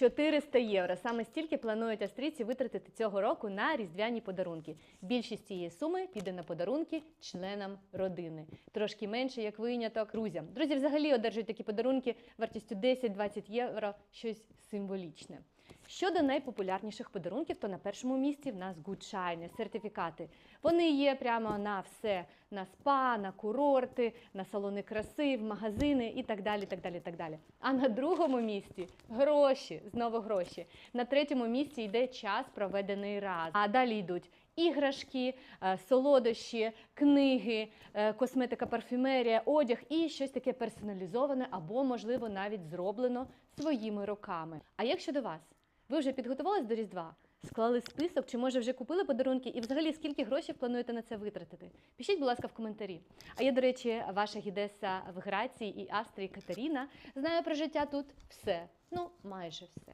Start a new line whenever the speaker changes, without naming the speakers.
400 євро. Саме стільки планують австрійці витратити цього року на різдвяні подарунки. Більшість цієї суми піде на подарунки членам родини. Трошки менше, як виняток, друзям. Друзі взагалі одержують такі подарунки вартістю 10-20 євро, щось символічне. Щодо найпопулярніших подарунків, то на першому місці в нас гудшайни, сертифікати. Вони є прямо на все: на спа, на курорти, на салони краси, в магазини і так далі. так далі, так далі. А на другому місці гроші, знову гроші. На третьому місці йде час, проведений раз. А далі йдуть іграшки, е, солодощі, книги, е, косметика, парфюмерія, одяг і щось таке персоналізоване або, можливо, навіть зроблено своїми руками. А як щодо вас? Ви вже підготувались до Різдва? Склали список, чи може вже купили подарунки, і взагалі скільки грошей плануєте на це витратити? Пишіть, будь ласка, в коментарі. А я, до речі, ваша гідеса в Грації і Австрії Катерина знаю про життя тут все. Ну, майже все.